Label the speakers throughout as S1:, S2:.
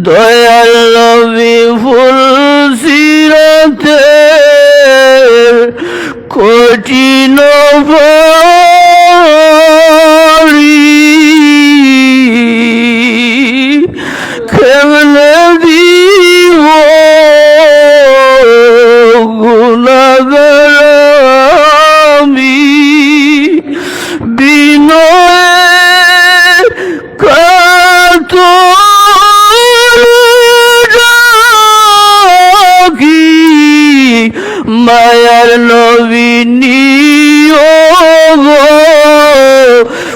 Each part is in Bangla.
S1: দয়াল নবী ফুল সিরাতে কঠিন কেমনে দিব গুণাগার মায়ার নবীনিও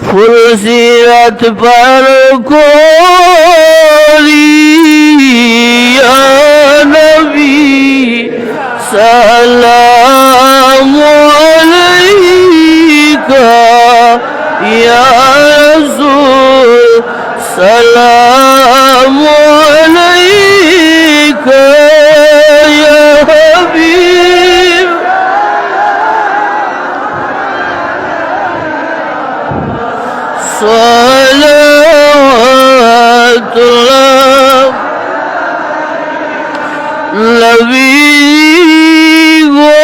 S1: ফুল সিরাত পার করি। নবী গো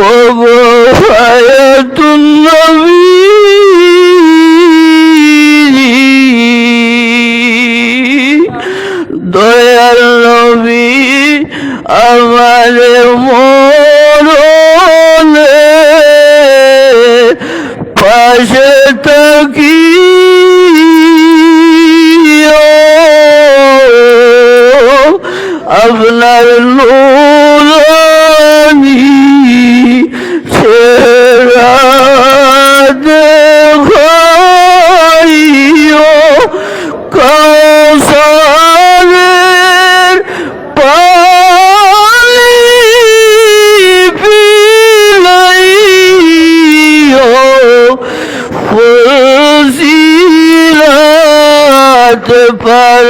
S1: ও গো হায়াতুন নবী। দয়াল নবী আমার মরণে পাশে থাকি। আপনার নুরানি ছেড়া দেখাইও কৌশলের পানি পিলাইও ফজিলত পার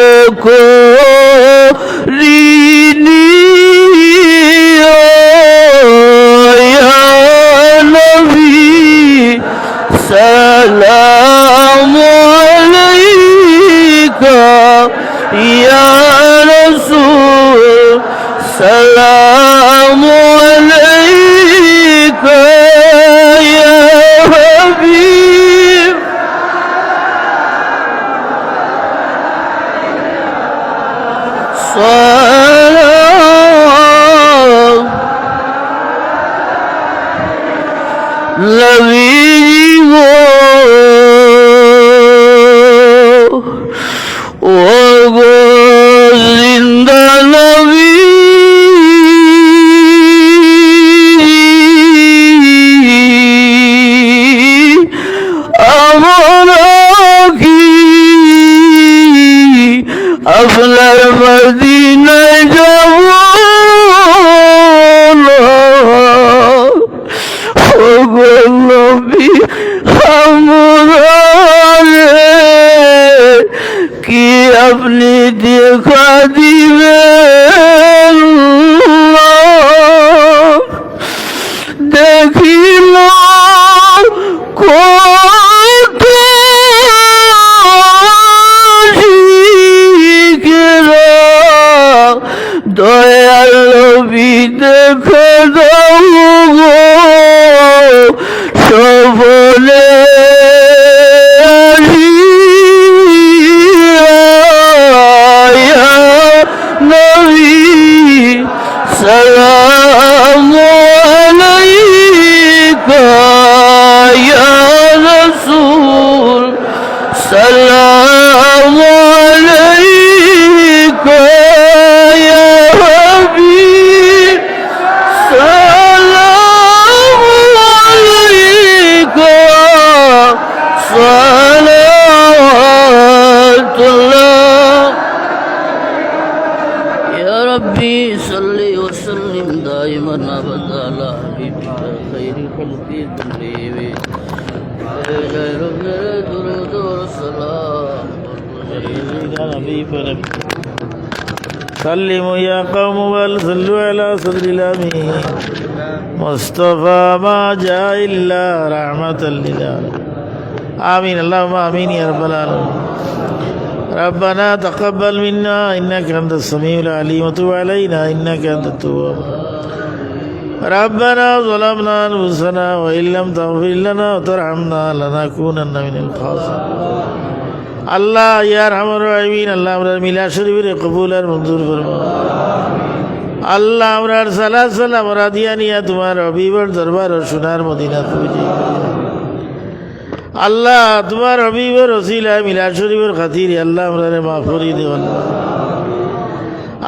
S1: সালাম। আপনার
S2: سلموا يا قوم بل صلوا على صدر الأمين. مصطفى ما جاء إلا رحمة للعالمين. آمين. اللهم آمين يا رب العالمين. ربنا تقبل منا. إنك أنت السميع العليم. وتب علينا. إنك أنت التواب ربنا ظلمنا أنفسنا وإن لم تغفر لنا وترحمنا لنكونن من الخاسرين আল্লাহ ইয়ার আমার রাহিমিন আল্লাহ আমরা মিলা শরীফের কবুল আর মঞ্জুর করবো আল্লাহ আমরার সালাহ সালাম রাদিয়া নিয়া তোমার অবিবর দরবার ও সোনার মদিনা পুজি আল্লাহ তোমার অবিবর ওসিলা মিলা শরীফের খাতির আল্লাহ আমরা মাফ করি দেব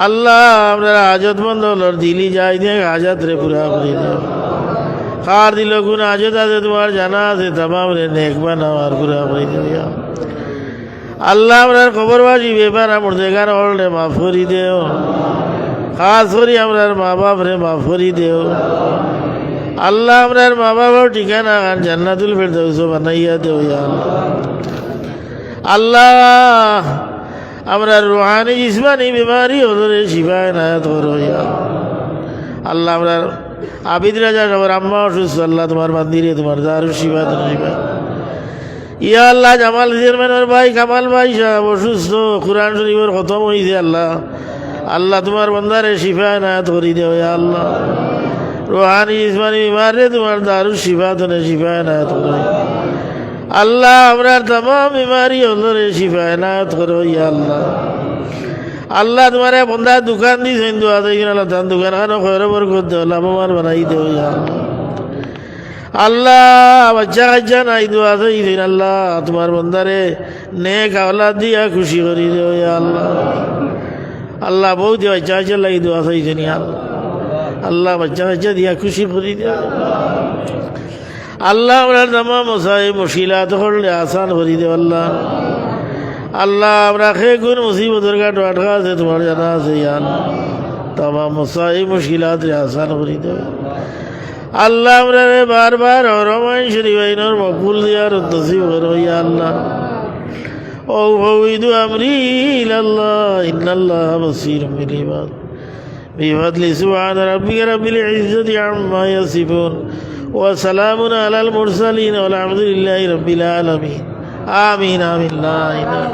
S2: আল্লাহ আমরা হাজত বন্ধ হলোর দিলি যাই দিয়ে আজাদ রে পুরা করি দেব কার দিল কোন হাজত আছে তোমার জানা আছে, তামাম রে নেকবা নামার পুরা করি দেব আল্লাহ আমরার খবরবাজি ব্যাপার, আমার দেখার হলরে মাফ করি দেও। খাস করি আমরার মা বাপ রে, মাফ করি দেও। আল্লাহ আমরার মা বাবার ঠিকানা খান জান্নাতুল ফেরদৌস বানাইয়া দেও। আল্লাহ আমরা রুহানি জিসমানি বিমারি হলরে শিবায় ইয়া। আল্লাহ আমরা আবিদ রাজা সবার আম্মা অসুস্থ, আল্লাহ তোমার মন্দিরে তোমার দারু শিবা শিবা। ইয়া আল্লাহ, জামাল চেয়ারম্যানের ভাই কামাল ভাই সাহেব অসুস্থ, কোরআন শরীফের খতম হয়েছে আল্লাহ। আল্লাহ তোমার বন্দারে শিফায় নায়াত করি দেও আল্লাহ। রোহানি ইসমানি বিমারে, তোমার দারু শিফা তনে শিফায় নায়াত করো আল্লাহ আমরার তাম বিমারি হলরে শিফায় নায়াত করো ইয়া আল্লাহ। আল্লাহ, তোমার বন্ধা দোকান দিয়েছেন দোয়া দেখেন আল্লাহ তার দোকান খানো খয়রে বরকত দেও, লাভবান বানাই দেও, ইয়া আল্লাহ। বাচ্চা কাচ্চা নাই, দোয়া দিন আল্লাহ, তোমার বন্দারে নে আওলাদ দিয়া খুশি করি দেও, ইয়া আল্লাহ। আল্লাহ, বহুত বাচ্চা কাচ্চা লাগি দোয়া আল্লাহ। আল্লাহ, বাচ্চা কাচ্চা দিয়া খুশি করি দেও। আল্লাহ আমরা জামা মশাই মুশিলা তখনলে আসান ভরি দে আল্লাহ। আল্লাহ আমরা খে গুণ মুসিবতের কাঠ আটকা আছে, তোমার জানা আছে, ইয়ান। তামা মশাই মুশকিলাত রে আসান ভরি দেবে আল্লাহ আমরা রে বারবার রমায়ণ শরীফ আইনর মকবুল দিয়ার নসিব করো ইয়া আল্লাহ। ও ভৌদ আমরি ইল্লাল্লাহ ইন্নাল্লাহ বসির মিলিবাদ বিবাদ লিসুবান রাব্বিকা রাব্বিল ইজ্জতি আম্মা ইয়াসিফুন। وسلام على المرسلين والحمد لله رب العالمين آمين آمين لا إله